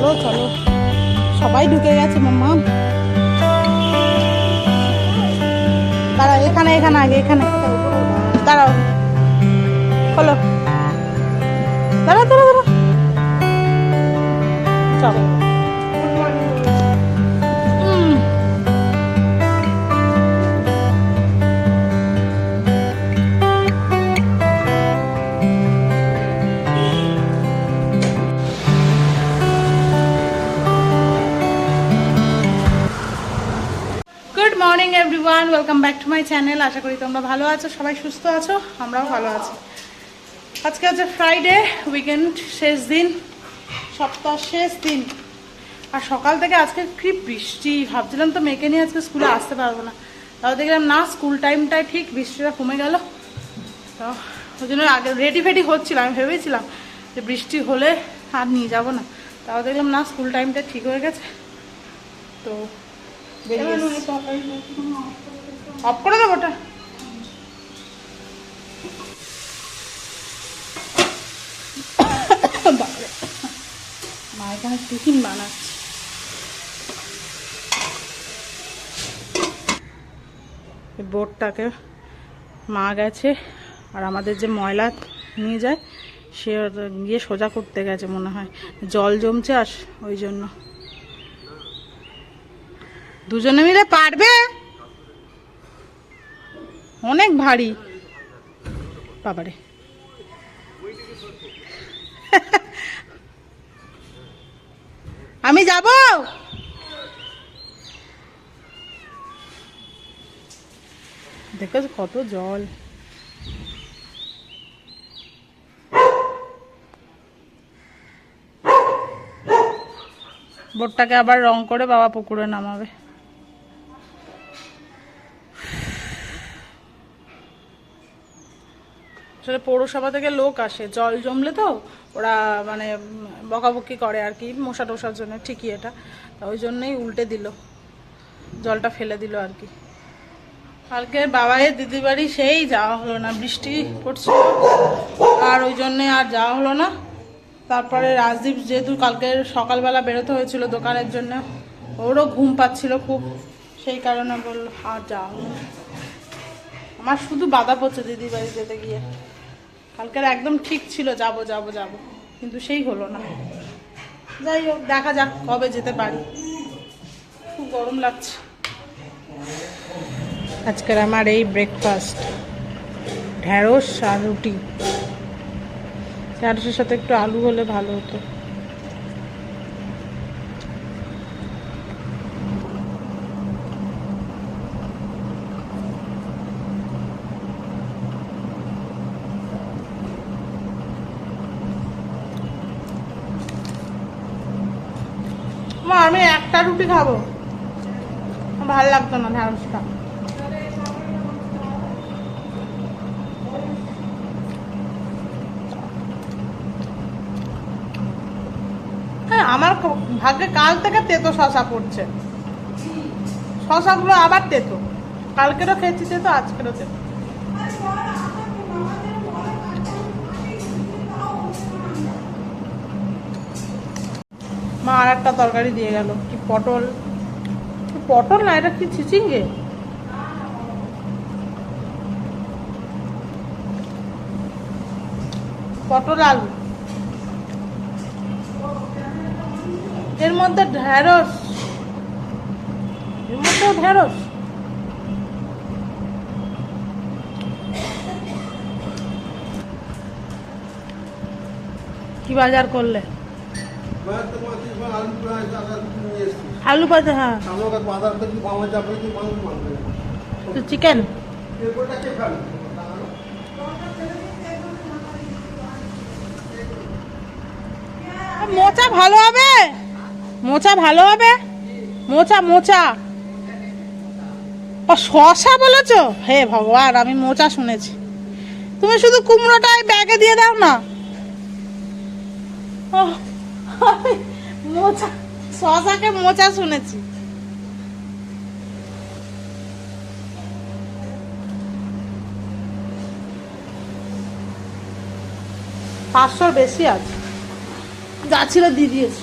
চলো চলো। সবাই ঢুকে গেছে, মাম্মা। দাঁড়াও, এখানে এখানে, আগে এখানে। দাঁড়াও। হলো দাঁড়াও দাঁড়াও দাঁড়াও। চলো। Morning, everyone. Welcome back to my channel. আশা করি তোমরা ভালো আছো, সবাই সুস্থ আছো, আমরাও ভালো আছি। আজকে হচ্ছে ফ্রাইডে উইকেন্ড শেষ দিন, সপ্তাহ শেষ দিন। আর সকাল থেকে আজকে কি বৃষ্টি, ভাবছিলাম তো মেয়েকে নিয়ে আজকে স্কুলে আসতে পারব না। তাও দেখলাম, না, স্কুল টাইমটায় ঠিক, বৃষ্টিটা কমে গেল। তো ওই জন্য আগে রেডি ফেডি হচ্ছিলাম, আমি ভেবেছিলাম যে বৃষ্টি হলে আর নিয়ে যাব না। তাও দেখলাম, না, স্কুল টাইমটা ঠিক হয়ে গেছে। তো। অফ করে দেবো ওটা। মা এখানে টিফিন বানাচ্ছে। বোর্ডটাকে মা গেছে আর আমাদের যে ময়লা নিয়ে যায় সে গিয়ে সোজা করতে গেছে মনে হয়। জল জমছে আর ওই জন্য। দুজনে মিলে পারবে? অনেক ভারী। বাবারে। আমি যাব? দেখো কত জল। বোটটাকে আবার রং করে বাবা পুকুরে নামাবে। আসলে পৌরসভা থেকে লোক আসে। জল জমলে তো ওরা মানে বকাবকি করে আর কি, মশা টশার জন্য ঠিকই এটা। ওই জন্যই উল্টে দিল। জলটা ফেলে দিল আর কি। কালকে বাবাইয়ের দিদির বাড়ি সেই যাওয়া হলো না, বৃষ্টি পড়ছিল। আর ওই জন্যে আর যাওয়া হলো না। তারপরে রাজদীপ যেহেতু কালকে সকালবেলা বেরোতে হয়েছিল দোকানের জন্য, ওরও ঘুম পাচ্ছিল খুব। সেই কারণে বলল, আর যাওয়া হলো আমার শুধু বাধা পড়ছে দিদি বাড়ি যেতে গিয়ে। কালকের একদম ঠিক ছিল, যাব যাব যাব। কিন্তু সেই হলো না। যাই হোক, দেখা যাক কবে যেতে পারি। খুব গরম লাগছে। আজকের আমার এই ব্রেকফাস্ট ঢ্যাঁড়স আর রুটি। ঢ্যাঁড়সের সাথে একটু আলু হলে ভালো হতো মা আমি একটা রুটি খাব। ভালো লাগতো না ঢ্যাঁড়সটা হ্যাঁ আমার ভাগ্যে কাল থেকে তেতো শশা পড়ছে। শশাগুলো আবার তেতো। কালকেরও খেয়েছি তেতো, আজকেরও তেতো। মা আর একটা তরকারি দিয়ে গেল। কি পটল? পটল না, এটা কি চিচিঙ্গে? পটল আলু। এর মধ্যে ঢেঁড়স। এর মধ্যেও ঢেঁড়স। কি বাজার করলে? আলু ভাজা হ্যাঁ। তো চিকেন মোচা ভালো হবে? মোচা ভালো হবে? মোচা মোচা। শশা বলেছ? হে ভগবান, আমি মোচা শুনেছি। তুমি শুধু কুমড়োটাই ব্যাগে দিয়ে দাও না। ও মোচা শশাকে মোচা শুনেছি। পাঁচশোর বেশি আছে। যা ছিল দিয়ে দিয়েছি।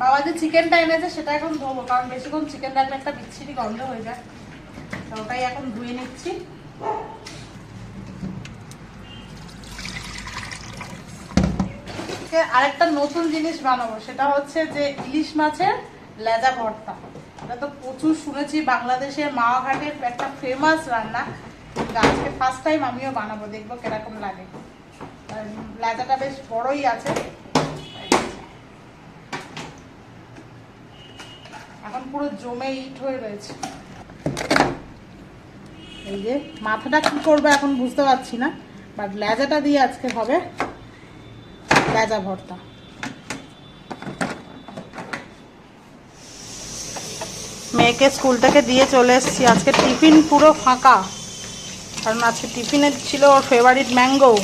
বাবা যে চিকেনটা এনেছে, সেটা এখন ধোবো, কারণ বেশিক্ষণ চিকেন রাখলে একটা বিচ্ছিরি গন্ধ হয়ে যায়। ওটাই এখন ধুয়ে নিচ্ছি। আজকে আরেকটা নতুন জিনিস বানাবো, সেটা হচ্ছে যে ইলিশ মাছের লেজা ভর্তা। এটা তো প্রচুর শুনেছি বাংলাদেশের মাওয়াঘাটের একটা ফেমাস রান্না। আজকে ফার্স্ট টাইম আমিও বানাবো, দেখব কীরকম লাগে। লেজাটা বেশ বড়ই আছে। এখন পুরো জমে ইট হয়ে রয়েছে। এই যে, মাথাটা কি করব এখন বুঝতে পারছি না বাট লেজাটা দিয়ে আজকে হবে লেজা ভর্তা। মেয়েকে স্কুল থেকে দিয়ে চলে এসেছি। আজকে টিফিন পুরো ফাঁকা। কারণ আজকে টিফিনে ছিল ওর ফেভারিট ম্যাঙ্গো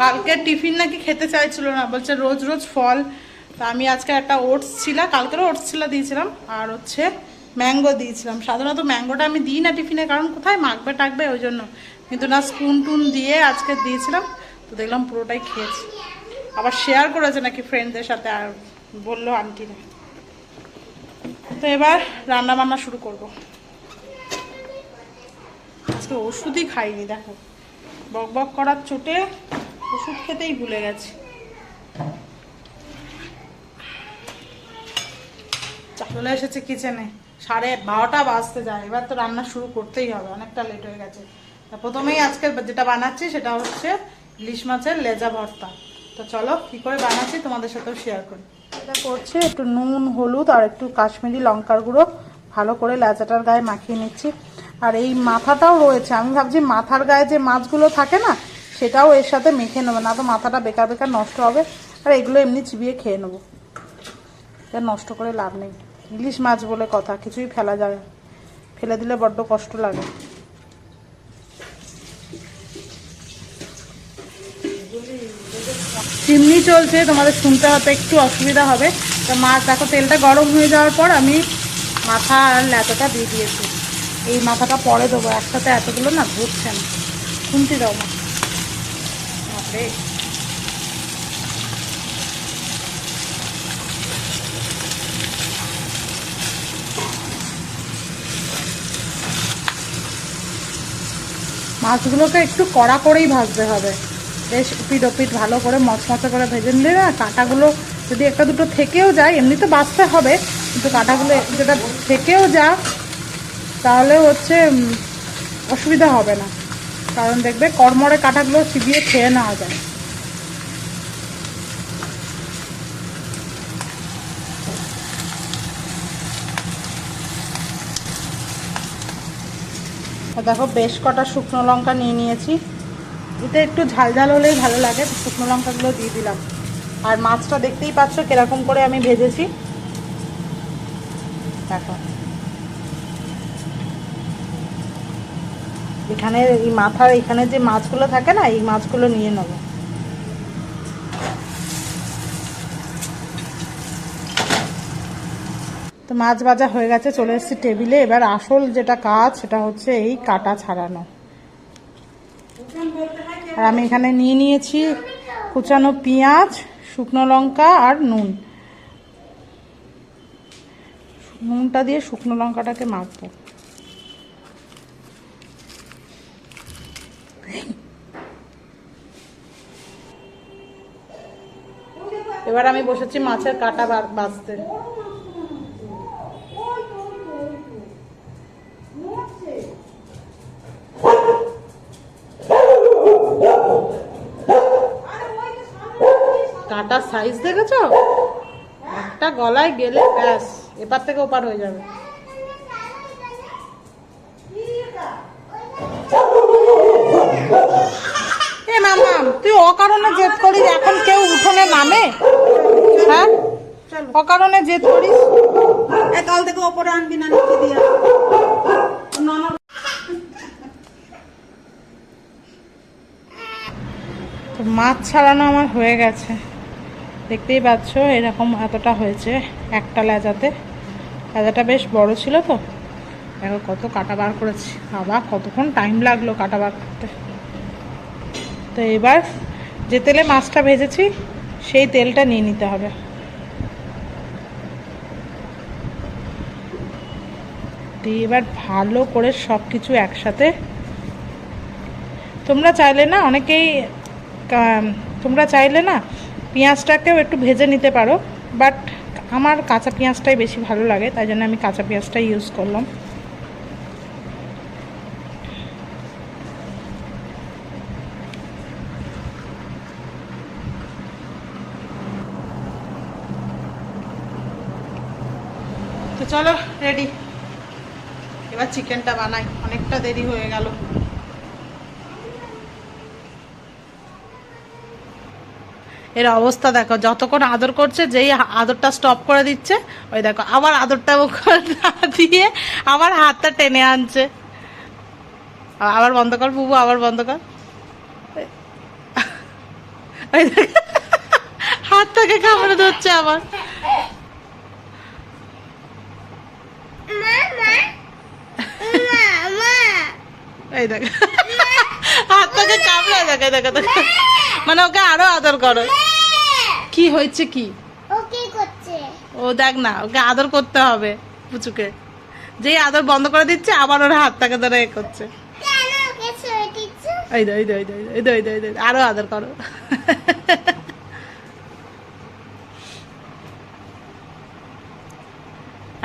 কালকে টিফিন নাকি খেতে চাইছিল না, বলছে রোজ রোজ ফল তা আমি আজকে একটা ওটস ছিল, কালকেরও ওটস ছিল দিয়েছিলাম, আর হচ্ছে ম্যাঙ্গো দিয়েছিলাম। সাধারণত ম্যাঙ্গোটা আমি দিই না টিফিনে, কারণ কোথায় মাখবে টাকবে ওই জন্য। কিন্তু না, স্পুন টুন দিয়ে আজকে দিয়েছিলাম, তো দেখলাম পুরোটাই খেয়েছি। আবার শেয়ার করেছে নাকি ফ্রেন্ডদের সাথে, আর বলল আন্টিরা তো এবার রান্না বান্না শুরু করব। আজকে ওষুধই খাইনি, দেখো। বক বক করার চোটে ওষুধ খেতেই ভুলে গেছি। চলে এসেছে কিচেনে সাড়ে বারোটা বাজতে যায়। এবার তো রান্না শুরু করতেই হবে, অনেকটা লেট হয়ে গেছে। তা প্রথমেই আজকে যেটা বানাচ্ছি সেটা হচ্ছে ইলিশ মাছের লেজা ভর্তা। তো চলো, কি করে বানাচ্ছি তোমাদের সাথেও শেয়ার করি। এটা করছে একটু নুন, হলুদ আর একটু কাশ্মীরি লঙ্কার গুঁড়ো। ভালো করে লেজাটার গায়ে মাখিয়ে নিচ্ছি। আর এই মাথাটাও রয়েছে। আমি ভাবছি মাথার গায়ে যে মাছগুলো থাকে না, সেটাও এর সাথে মেখে নেবে। না তো মাথাটা বেকার বেকার নষ্ট হবে। আর এগুলো এমনি চিবিয়ে খেয়ে নেব। এটা নষ্ট করে লাভ নেই। ইলিশ মাছ বলে কথা, কিছুই ফেলা যায়। ফেলে দিলে বড্ড কষ্ট লাগে। চিমনি চলছে, তোমাদের শুনতে হয়তো একটু অসুবিধা হবে। তো মাছ, দেখো, তেলটা গরম হয়ে যাওয়ার পর আমি মাথা আর ল্যাচাটা দিয়ে দিয়েছি। এই মাথাটা পরে দেবো, একসাথে এতগুলো না ধরছে না। শুনতে দাও মা। মাছগুলোকে একটু কড়া করেই ভাজতে হবে। বেশ উপিট ওপিট ভালো করে মচমচে করে ভেজে নিলে না কাঁটাগুলো যদি একটা দুটো থেকেও যায়, এমনি তো বাঁচতে হবে, কিন্তু কাঁটাগুলো যেটা থেকেও যা তাহলে হচ্ছে অসুবিধা হবে না। কারণ দেখবে কর্মরে কাঁটাগুলো চিবিয়ে খেয়ে নেওয়া যায়। দেখো বেশ কটা শুকনো লঙ্কা নিয়ে নিয়েছি। এটা একটু ঝাল ঝাল হলেই ভালো লাগে শুকনো লঙ্কাগুলো দিয়ে দিলাম। আর মাছটা দেখতেই পাচ্ছ কীরকম করে আমি ভেজেছি। দেখো। এখানে এই মাথার, এখানে যে মাছগুলো থাকে না, এই মাছগুলো নিয়ে নেব। তো মাছ ভাজা হয়ে গেছে, চলে এসেছি টেবিলে। এবার আসল যেটা কাজ, সেটা হচ্ছে এই কাটা ছাড়ানো। আর আমি এখানে নিয়ে নিয়েছি কুচানো পেঁয়াজ, শুকনো লঙ্কা আর নুন। নুনটা দিয়ে শুকনো লঙ্কাটাকে মাখবো। এবার আমি বসেছি মাছের কাটা বা- সাইজ দেখেছ? একটা গলায় গেলে ব্যাস এপার থেকে ওপার হয়ে যাবে। এ মামাম তুই অকারণে জেদ করিস এখন কেউ উঠোনে নামে? হ্যাঁ? অকারণে জেদ করিস? কাল থেকে ওপরে আনবি না নিচে দিয়ে মাছ ছাড়ানো আমার হয়ে গেছে। দেখতেই পাচ্ছ, এরকম এতটা হয়েছে একটা লেজাতে পেঁয়াজাটা বেশ বড় ছিল তো। দেখো কত কাটা বার করেছি। আবার কতক্ষণ টাইম লাগল কাটা বার করতে। তো এবার যে তেলে মাছটা ভেজেছি, সেই তেলটা নিয়ে নিতে হবে। দিয়ে এবার ভালো করে সব কিছু একসাথে। তোমরা চাইলে না, অনেকেই তোমরা চাইলে না পেঁয়াজটাকেও একটু ভেজে নিতে পারো বাট আমার কাঁচা পেঁয়াজটাই বেশি ভালো লাগে, তাই জন্য আমি কাঁচা পেঁয়াজটাই ইউজ করলাম। তো চলো রেডি এবার চিকেনটা বানাই, অনেকটা দেরি হয়ে গেল। এর অবস্থা দেখো যতক্ষণ আদর করছে যেই আদরটা স্টপ করে দিচ্ছে ওই দেখো আবার আদরটা দিয়ে আবার হাতটা টেনে আনছে। আবার বন্ধ কর বুবু আবার বন্ধ কর। হাতটাকে কামড়ে ধরছে আবার। এই দেখো। দেখো দেখো দেখো মানে ওকে আরও আদর করো। কি হয়েছে কি? ও কি করছে? ও দেখ না ওকে আদর করতে হবে পুচুকে। যেই আদর বন্ধ করে দিচ্ছে আবার ওর হাতটাকে ধরে এ করছে। কেন ওকে ছুঁয়ে দিচ্ছ? এই দো এই দো এই দো এই দো এই দো এই দো এই দো। আরও আদর করো।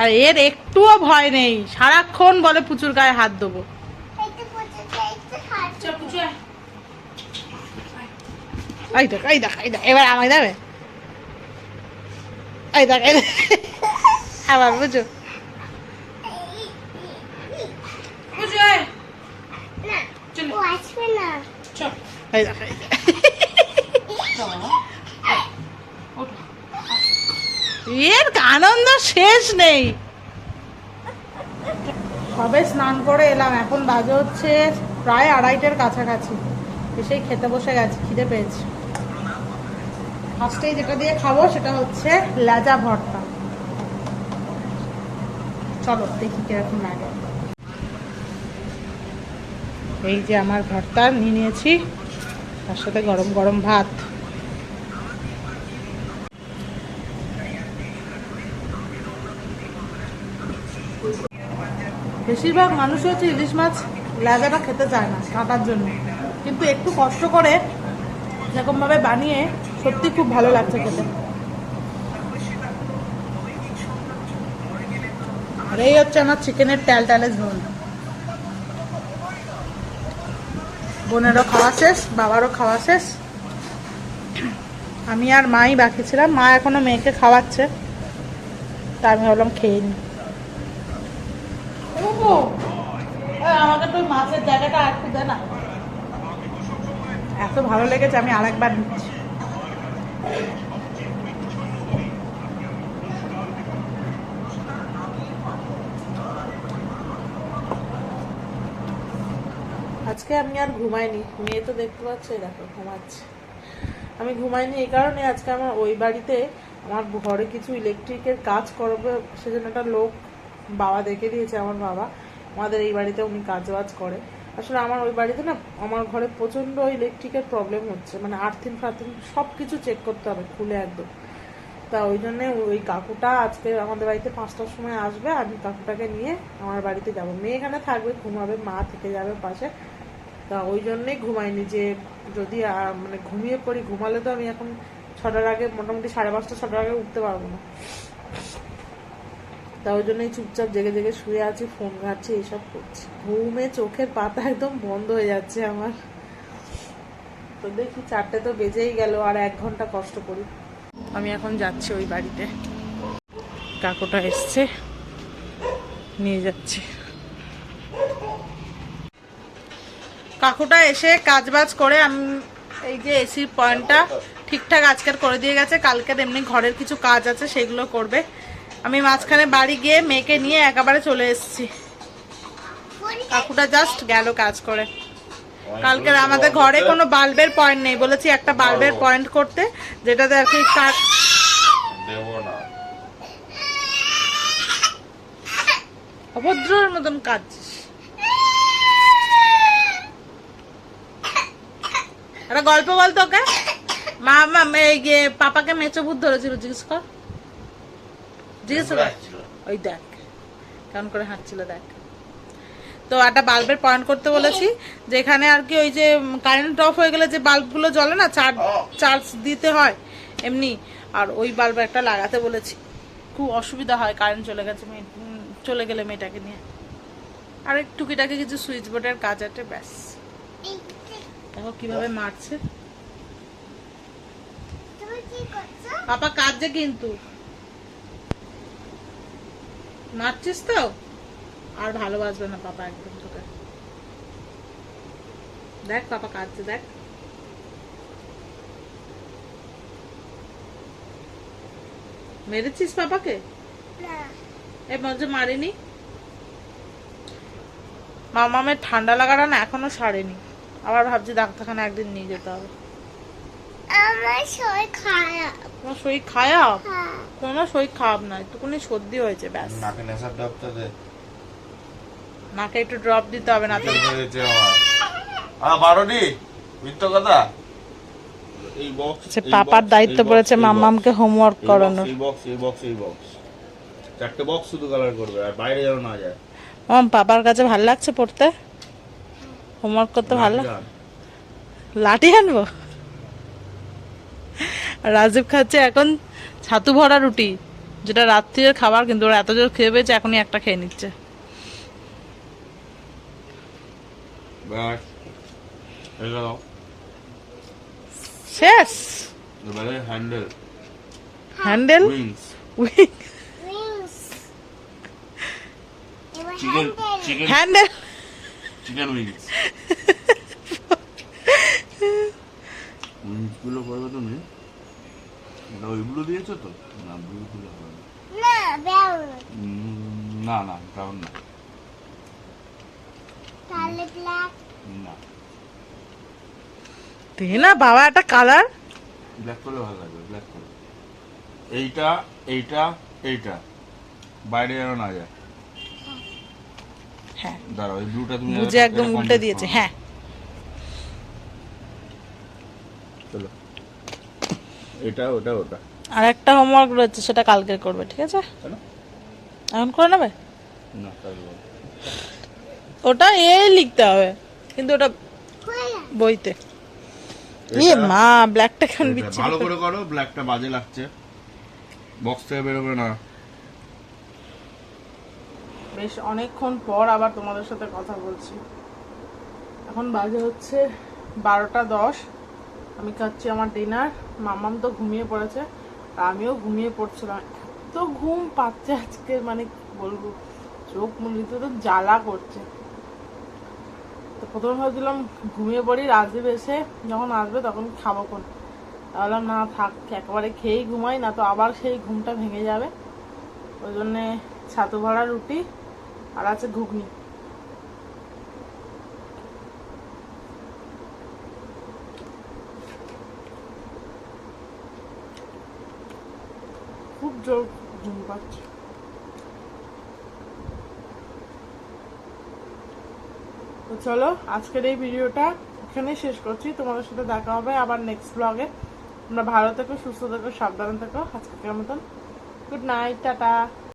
আর এর একটুও ভয় নেই সারাক্ষণ বলে পুচুর গায়ে হাত দেবো একটু পড়ছে একটু হাত এই দেখ এই দেখ এই দেখ এবার আমায় দেবে এই দেখ এই। আবার বুঝো বুঝো না চলো ও আসবে না চল এই দেখ এই দেখ। এর আনন্দ শেষ নেই। সবে স্নান করে এলাম এখন বাজে হচ্ছে প্রায় আড়াইটের কাছাকাছি। এসেই খেতে বসে গেছি খিদে পেয়েছি। ফার্স্টেই যেটা দিয়ে খাব সেটা হচ্ছে লেজা ভর্তা। চলো দেখি কীরকম লাগে। এই যে আমার ভর্তা, নিয়ে নিয়েছি। তার সাথে গরম গরম ভাত। বেশিরভাগ মানুষই হচ্ছে ইলিশ মাছ লেজাটা খেতে চায় না, কাটার জন্য। কিন্তু একটু কষ্ট করে এরকমভাবে বানিয়ে সত্যি খুব ভালো লাগছে খেতে। আর এই হচ্ছে আমার চিকেনের ট্যাল ট্যালে ঝোল। বোনেরও খাওয়া শেষ বাবারও খাওয়া শেষ। আমি আর মাই বাকি ছিলাম মা এখনও মেয়েকে খাওয়াচ্ছে। তা আমি ভাবলাম খেয়ে নি। আমাকে তো মাছের জায়গাটা একটু দে না। এত ভালো লেগেছে আমি আরেকবার নিচ্ছি। আজকে আমি আর ঘুমাইনি, মেয়ে তো দেখতে পাচ্ছে দেখো, ঘুমাচ্ছে। আমি ঘুমাইনি এই কারণে আজকে আমার ওই বাড়িতে আমার ঘরে কিছু ইলেকট্রিকের কাজ করবে, সেজন্য একটা লোক বাবা দেখে দিয়েছে আমার বাবা। আমাদের এই বাড়িতে উনি কাজ বাজ করে। আসলে আমার ওই বাড়িতে না, আমার ঘরে প্রচণ্ড ইলেকট্রিকের প্রবলেম হচ্ছে। মানে আর্থিন ফার্থিন সব কিছু চেক করতে হবে, খুলে একদম। তা ওই জন্য ওই কাকুটা আজকে আমাদের বাড়িতে পাঁচটার সময় আসবে আমি কাকুটাকে নিয়ে আমার বাড়িতে যাব। মেয়ে এখানে থাকবে, ঘুমাবে, মা থেকে যাবে পাশে। তা ওই জন্যেই ঘুমাইনি যে যদি মানে ঘুমিয়ে পড়ি, ঘুমালে তো আমি এখন ছটার আগে মোটামুটি সাড়ে পাঁচটা, ছটার আগে উঠতে পারব না। তা ওই জন্যই চুপচাপ জেগে জেগে শুয়ে আছি, ফোন ঘাটছি এইসব করছি। ঘুমে চোখের পাতা একদম বন্ধ হয়ে যাচ্ছে আমার। তো দেখি চারটে তো বেজেই গেল, আর এক ঘণ্টা কষ্ট করি। আমি এখন যাচ্ছি ওই বাড়িতে। কাকুটা এসছে, নিয়ে যাচ্ছি। কাকুটা এসে কাজ বাজ করে, আমি, এই যে এসির পয়েন্টটা ঠিকঠাক আজকের করে দিয়ে গেছে, কালকের এমনি ঘরের কিছু কাজ আছে, সেগুলো করবে। আমি মাঝখানে বাড়ি গিয়ে মেয়েকে নিয়ে একেবারে চলে এসেছি। কাকুটা জাস্ট গেল কাজ করে। কালকের আমাদের ঘরে কোনো বাল্বের পয়েন্ট নেই বলেছি একটা বাল্বের পয়েন্ট করতে যেটাতে আর কি কাজ অভদ্রের মতন কাজ একটা গল্প বলতো ওকে মা মা পাপাকে মেচো ভূত ধরেছিল জিজ্ঞেস কর। জিজ্ঞেস কর ওই দেখ কেমন করে হাঁটছিল দেখ। তো একটা বাল্বের পয়েন্ট করতে বলেছি যেখানে আর কি ওই যে কারেন্ট অফ হয়ে গেলে যে বাল্বগুলো জ্বলে না চার্জ চার্জ দিতে হয় এমনি। আর ওই বাল্ব একটা লাগাতে বলেছি। খুব অসুবিধা হয় কারেন্ট চলে গেছে মেয়ে- চলে গেলে মেয়েটাকে নিয়ে। আর একটু টুকিটাকি কিছু সুইচ বোর্ডের কাজ আছে ব্যাস। দেখো কীভাবে মারছে। তুমি কি করছ? পাপা কাজে কিন্তু। মারছিস তো? আর ভালোবাসবে না পাপা একদম তোকে। দেখ পাপা কাঁদছে দেখ। মেরেছিস পাপাকে? এই মজা মারিনি? মামামের ঠান্ডা লাগাটা না এখনও সারেনি। আবার ভাবছি ডাক্তারখানা একদিন নিয়ে যেতে হবে। আমার শরীর খারাপ। তোমার শরীর খারাপ? হ্যাঁ। কোনো শরীর খারাপ না একটুকুনি সর্দি হয়েছে ব্যাস। নাকে নেশার দে। নাকে একটু ড্রপ দিতে হবে না তো হয়েছে আমার আ মিথ্য কথা? এই বক্স পাপার দায়িত্ব পড়েছে মাম্মামকে হোমওয়ার্ক করানোর। এই বক্স এই বক্স এই বক্স চারটে বক্স শুধু কালার করবে আর বাইরে যেন না যায়। মাম পাপার কাছে ভালো লাগছে পড়তে? হোমওয়ার্ক করতে ভালো। লাঠি আনব? আর রাজীব খাচ্ছে এখন ছাতু ভরা রুটি যেটা রাত্রির খাবার কিন্তু ওরা এত জোর খেয়ে পেয়েছে এখনই একটা খেয়ে নিচ্ছে। শেষ? Handle handle wings wings chicken handle chicken handle chicken wings উইংসগুলো করবে তুমি? এটা ওইগুলো দিয়েছ তো? না ওইগুলো হবে না। না না না কারণ না। তাহলে ব্ল্যাক না। দে না বাবা একটা কালার ব্ল্যাক করলে ভালো লাগবে ব্ল্যাক করে এইটা এইটা এইটা। বাইরে যেন না যায়। হ্যাঁ। দাঁড়াও এই ব্লুটা তুমি বুঝে একদম উল্টে দিয়েছে হ্যাঁ। এটা ওটা ওটা। আর একটা হোমওয়ার্ক রয়েছে সেটা কালকে করবে ঠিক আছে? এখন করে নেবে? না ওটা এ লিখতে হবে কিন্তু ওটা বইতে। ইয়ে মা ব্ল্যাকটা কেন এটা বিচ্ছিরি ভালো করে- করে করো ব্ল্যাকটা বাজে লাগছে। বক্স থেকে বেরোবে না। বেশ অনেকক্ষণ পর আবার তোমাদের সাথে কথা বলছি। এখন বাজে হচ্ছে বারোটা দশ। আমি খাচ্ছি আমার ডিনার মামাম তো ঘুমিয়ে পড়েছে, আমিও ঘুমিয়ে পড়ছিলাম। এত ঘুম পাচ্ছে আজকে মানে কি বলব, চোখ মুলিতে তো জ্বালা করছে। তো প্রথমে ভাবছিলাম ঘুমিয়ে পড়ি রাজীব এসে যখন আসবে তখন খাব কোন। ভাবলাম, না, থাক, একেবারে খেয়েই ঘুমাই, না তো আবার সেই ঘুমটা ভেঙে যাবে। ওই জন্যে ছাতু ভরা রুটি আর আছে ঘুগনি। চলো, আজকের এই ভিডিওটা এখানে শেষ করছি। তোমাদের সাথে দেখা হবে আবার নেক্সট ব্লগে তোমরা ভালো থেকো, সুস্থ থেকো, সাবধানে থেকো। আজকের মতন গুড নাইট টাটা।